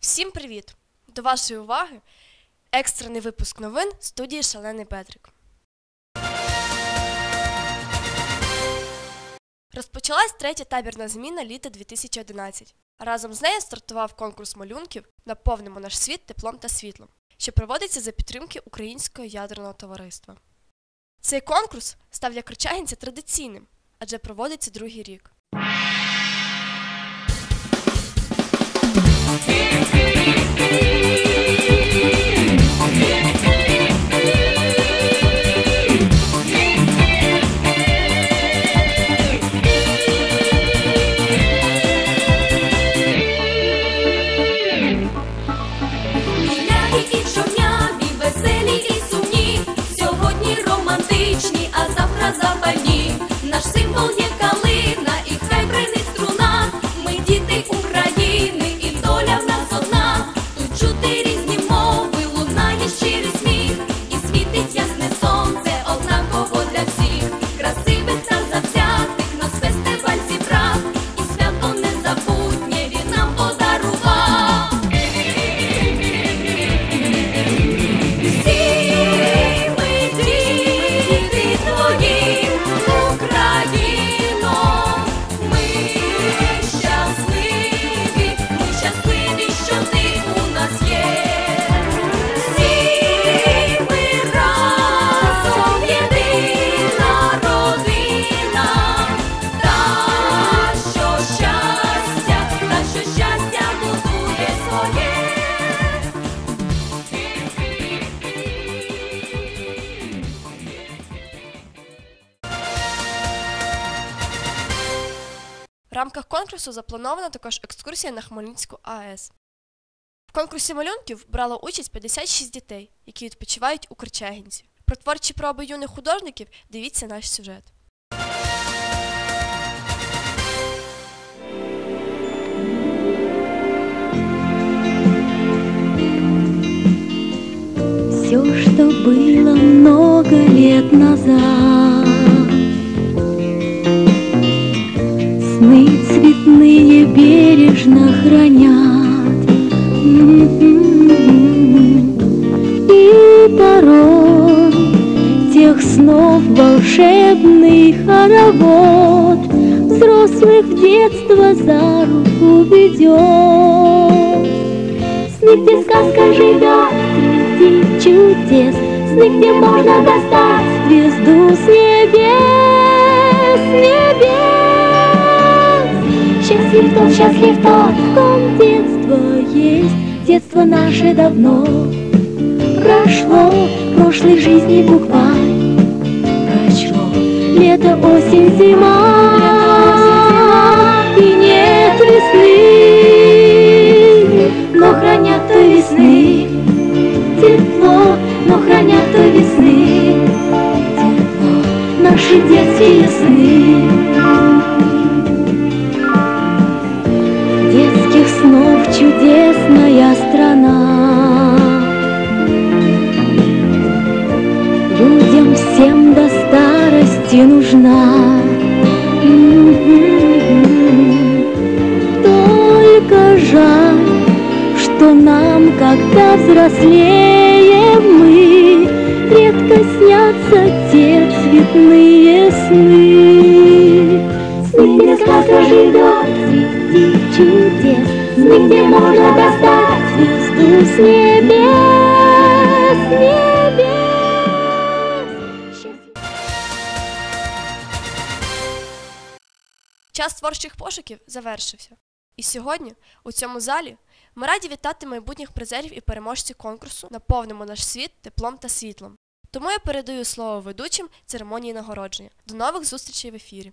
Всім привіт! До вашої уваги екстрений випуск новин студії Шалений Петрик. Розпочалась третя табірна зміна літа 2011. Разом з нею стартував конкурс малюнків Наповнимо наш світ теплом та світлом, що проводиться за підтримки Українського ядерного товариства. Цей конкурс став для кричагінця традиційним, адже проводиться другий рік. Yeah. Chuteiri В рамках конкурсу запланована також екскурсія на Хмельницьку АЕС. В конкурсі малюнків брало участь 56 дітей, які відпочивають у Корчагінці. Про творчі проби юних художників дивіться наш сюжет. Все, что было много лет назад бережно хранят. И порой тех снов волшебный хоровод Взрослых в детство за руку ведет. Сны, где сказка живет среди чудес Сны, где можно достать звезду с небес, с небес Счастлив тот, счастлив тот, в ком детство есть. Детство наше давно прошло. Прошлой жизни букварь прочло Лето, осень, зима. И нет весны. Но хранят до весны Тепло, но хранят до весны Тепло, наши детские сны всем до старости нужна? Только жаль, что нам, когда взрослеем мы Редко снятся те цветные сны. Сны, где сказка живет среди чудес Сны, где можно достать звезду с Час творчих пошуків завершився. І сьогодні, у цьому залі, ми раді вітати майбутніх призерів і переможців конкурсу Наповнимо наш світ теплом та світлом. Тому я передаю слово ведучим церемонії нагородження. До нових зустрічей в ефірі.